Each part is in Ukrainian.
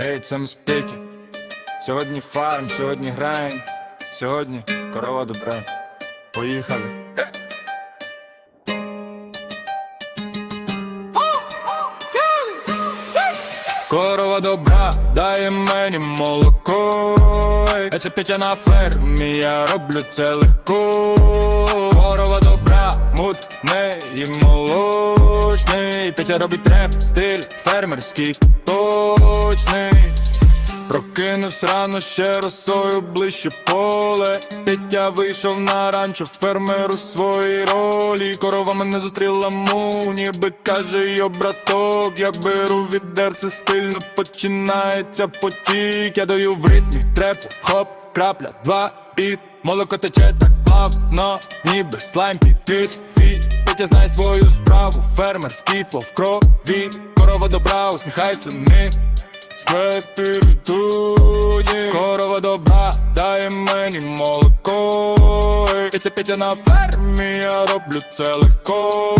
Ей, це спіті. Сьогодні фарм, сьогодні грайн, сьогодні корова добра. Поїхали. Корова добра, дає мені молоко. Ей, Це Петя на фермі, я роблю це легко. Корова добра, мутний і молочний. Петя робить треп, стиль фермерський точний. Прокинувся рано ще росою ближче поле. Петя вийшов на ранчо, фермер у своїй ролі. Корова мене зустріла му, ніби каже йо браток. Я беру відерце стильно, починається потік. Я даю в ритмі трепу, хоп, крапля, два біт. Молоко тече так плавно, ніби слайм під фіт. Петя знає свою справу, фермерський фло в крові. Корова добра, усміхається ми. Спепіритує молоко І це Петя на фермі, я роблю це легко.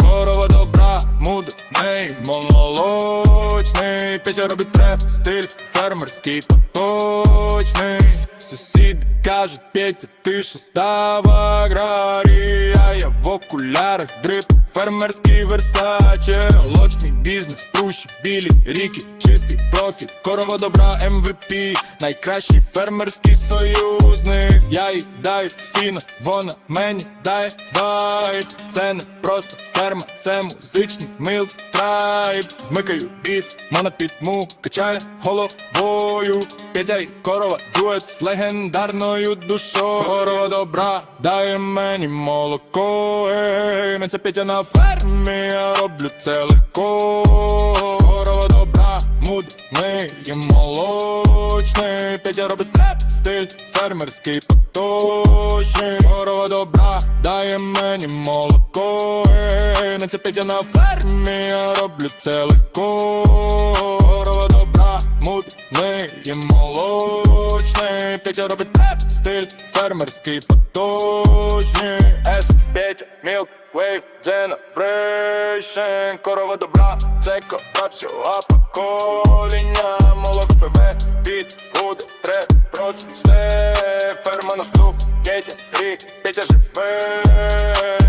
Корова добра, мудний, молочний. Петя робить треп, стиль фермерський поточний Сусіди кажуть, Петя, ти що став аграрій я в окулярах дрип, фермерський версаче. Молочний бізнес, прущі, білі ріки, чистий профіт Корова добра MVP, найкращий фермерський союзник. Я їй даю сіно, вона мені дає вайб. Це не просто ферма, це музичний мил трайб Вмикаю біт, мона підму, качає головою. Петя і корова, дует з легендарною душою. Корова добра, дає мені молоко. Ей, мен це Петя на фермі, я роблю це легко. Корова добра, мудний і молочний. Петя робить треп, стиль фермерський поточний мене цепить, на фермі, я роблю це легко. Корова добра, мутний і молочний. Петя робить теп, стиль, фермерський поточний. S5, Milk Wave, Generation Корова добра, це корапсю, а покоління Молок ПБ, під буде, трет, прочний Ферма наступ, Петя, рік, Петя живе.